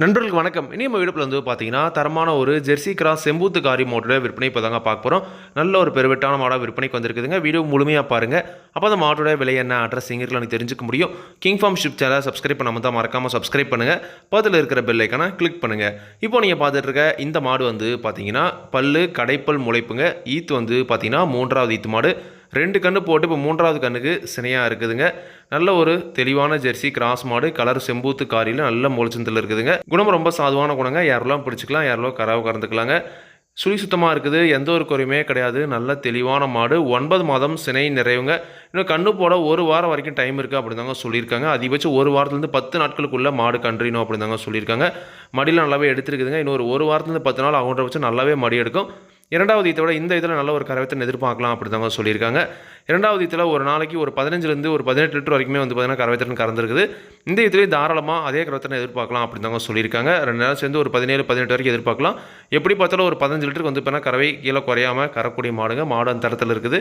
நண்பர்களுக்கு வணக்கம். இனி நம்ம வீடுப்பில் வந்து பார்த்தீங்கன்னா தரமான ஒரு ஜெர்சி கிராஸ் செம்பூத்து காரி மாட்டோட விற்பனை இப்போ தாங்க பார்க்க போகிறோம் நல்ல ஒரு பெருவெட்டான மாடாக விற்பனைக்கு வந்திருக்குதுங்க. வீடியோ முழுமையாக பாருங்கள் அப்போ அந்த மாட்டோட விலை என்ன அட்ரஸ் எங்கிருக்கலாம் நீ தெரிஞ்சுக்க முடியும். கிங் ஃபார்ம் ஷிப் சேனலை சப்ஸ்கிரைப் பண்ணாமல் தான் மறக்காமல் சப்ஸ்கிரைப் பண்ணுங்கள் பக்கத்தில் இருக்கிற பெல்லைக்கான கிளிக் பண்ணுங்கள் இப்போ நீங்கள் பார்த்துட்டு இருக்க இந்த மாடு வந்து பார்த்தீங்கன்னா பல்லு கடைப்பல் முளைப்புங்க. ஈத்து வந்து பார்த்தீங்கன்னா மூன்றாவது ஈத்து மாடு. ரெண்டு கன்று போட்டு இப்போ மூன்றாவது கண்ணுக்கு சினையாக இருக்குதுங்க. நல்ல ஒரு தெளிவான ஜெர்சி கிராஸ் மாடு கலர் செம்பூத்து காரியில் நல்ல முளைச்சந்தில் இருக்குதுங்க. குணம் ரொம்ப சாதுவான குணங்க. யாரெல்லாம் பிடிச்சிக்கலாம் யாரெல்லாம் கராவை கறந்துக்கலாங்க. சுழி சுத்தமாக இருக்குது. எந்த ஒரு குறையுமே கிடையாது. நல்ல தெளிவான மாடு. ஒன்பது மாதம் சினை நிறைவுங்க. இன்னும் கண்ணு போட ஒரு வாரம் வரைக்கும் டைம் இருக்குது அப்படி தாங்க சொல்லியிருக்காங்க. அதிகபட்சம் ஒரு வாரத்துலேருந்து பத்து நாட்களுக்குள்ளே மாடு கன்றினோம் அப்படி தாங்க சொல்லியிருக்காங்க. மடியில் நல்லாவே எடுத்துருக்குதுங்க. இன்னொரு ஒரு வாரத்துலேருந்து பத்து நாள் அவங்கள வச்சு நல்லாவே மடி எடுக்கும். இரண்டாவது இதை விட இந்த இதில் நல்ல ஒரு கரவத்தை எதிர்பார்க்கலாம் அப்படி தான் சொல்லியிருக்காங்க. இரண்டாவது இதில் ஒரு நாளைக்கு ஒரு பதினஞ்சுலேருந்து ஒரு பதினெட்டு லிட்டர் வரைக்குமே வந்து பார்த்தீங்கன்னா கரவைத்திறன் கறந்துருக்குது. இந்த இதுலேயே தாராளமாக அதே கரவத்தனை எதிர்பார்க்கலாம் அப்படின்னு தாங்க சொல்லியிருக்காங்க. ரெண்டு நேரம் சேர்ந்து ஒரு பதினேழு பதினெட்டு வரைக்கும் எதிர்பார்க்கலாம். எப்படி பார்த்தாலும் ஒரு பதினஞ்சு லிட்டருக்கு வந்து பார்த்தீங்கன்னா கறவை கீழே குறையாமல் கறக்கூடிய மாடுங்க மாடு அந்த தரத்தில் இருக்குது.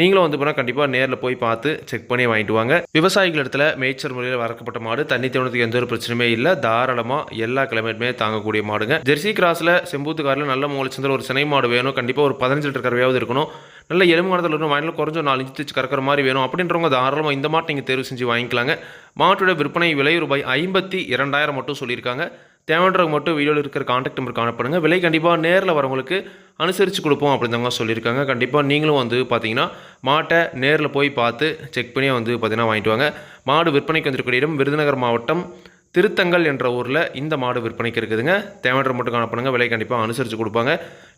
நீங்களும் வந்து பார்த்தீங்கன்னா கண்டிப்பாக நேரில் போய் பார்த்து செக் பண்ணி வாங்கிட்டு வாங்க. விவசாயிகள் இடத்துல மேய்ச்சல் முறையில் வளர்க்கப்பட்ட மாடு தண்ணி தேவனத்துக்கு எந்த ஒரு பிரச்சனையுமே இல்லை. தாராளமாக எல்லா கிளைமேட்டுமே தாங்கக்கூடிய மாடுங்க. ஜெர்சி கிராஸில் செம்பூத்து காரில் நல்ல மூலிச்சந்தில் ஒரு சினை மாடு வேணும். கண்டிப்பாக ஒரு பதினஞ்சு லிட்டர் கறவையாவது இருக்கணும். நல்ல எலும்பு காலத்தில் இருக்கணும் வாங்கினால் குறைஞ்ச நாலு இன்ச்சு தச்சு கறக்கிற மாதிரி வேணும். அப்படின்றவங்க தாராளமாக இந்த மாட்டை நீங்கள் தேர்வு செஞ்சு வாங்கிக்கலாங்க. மாட்டோட விற்பனை விலை ரூபாய் ஐம்பத்தி இரண்டாயிரம் மட்டும் சொல்லியிருக்காங்க. தேவைன்றவங்க மட்டும் வீடியோவில் இருக்கிற காண்டாக்ட் நம்பர் காணப்படுங்க. விலை கண்டிப்பாக நேரில் வரவங்களுக்கு அனுசரித்து கொடுப்போம் அப்படின்றவங்க சொல்லியிருக்காங்க. கண்டிப்பாக நீங்களும் வந்து பார்த்தீங்கன்னா மாட்டை நேரில் போய் பார்த்து செக் பண்ணி வந்து பார்த்தீங்கன்னா வாங்கிட்டு வாங்க. மாடு விற்பனைக்கு வந்திருக்கிற இடம் விருதுநகர் மாவட்டம் திருத்தங்கள் என்ற ஊரில் இந்த மாடு விற்பனைக்கு இருக்குதுங்க. தேவையற்ற மட்டும் காணப்படுங்க விலை கண்டிப்பாக அனுசரித்து கொடுப்பாங்க.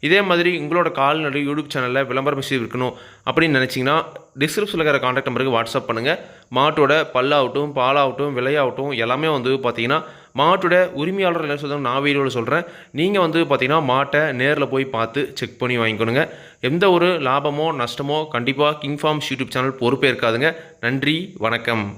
இதே மாதிரி உங்களோட கால்நடை யூடியூப் சேனலில் விளம்பரம் செய்து விற்கணும் அப்படின்னு நினச்சிங்கன்னா டிஸ்கிரிப்ஷனில் இருக்கிற காண்டாக்ட் நம்பருக்கு வாட்ஸ்அப் பண்ணுங்கள் மாட்டோட பல்லாகட்டும் பாலாகட்டும் விலையாகட்டும் எல்லாமே வந்து பார்த்தீங்கன்னா மாட்டோட உரிமையாளர் என்ன சொல்கிறேன் நான் வீடியோவில் சொல்கிறேன் நீங்கள் வந்து பார்த்தீங்கன்னா மாட்டை நேரில் போய் பார்த்து செக் பண்ணி வாங்கிக்கணுங்க. எந்த ஒரு லாபமோ நஷ்டமோ கண்டிப்பாக கிங் ஃபார்ம்ஸ் யூடியூப் சேனல் பொறுப்பே இருக்காதுங்க நன்றி வணக்கம்.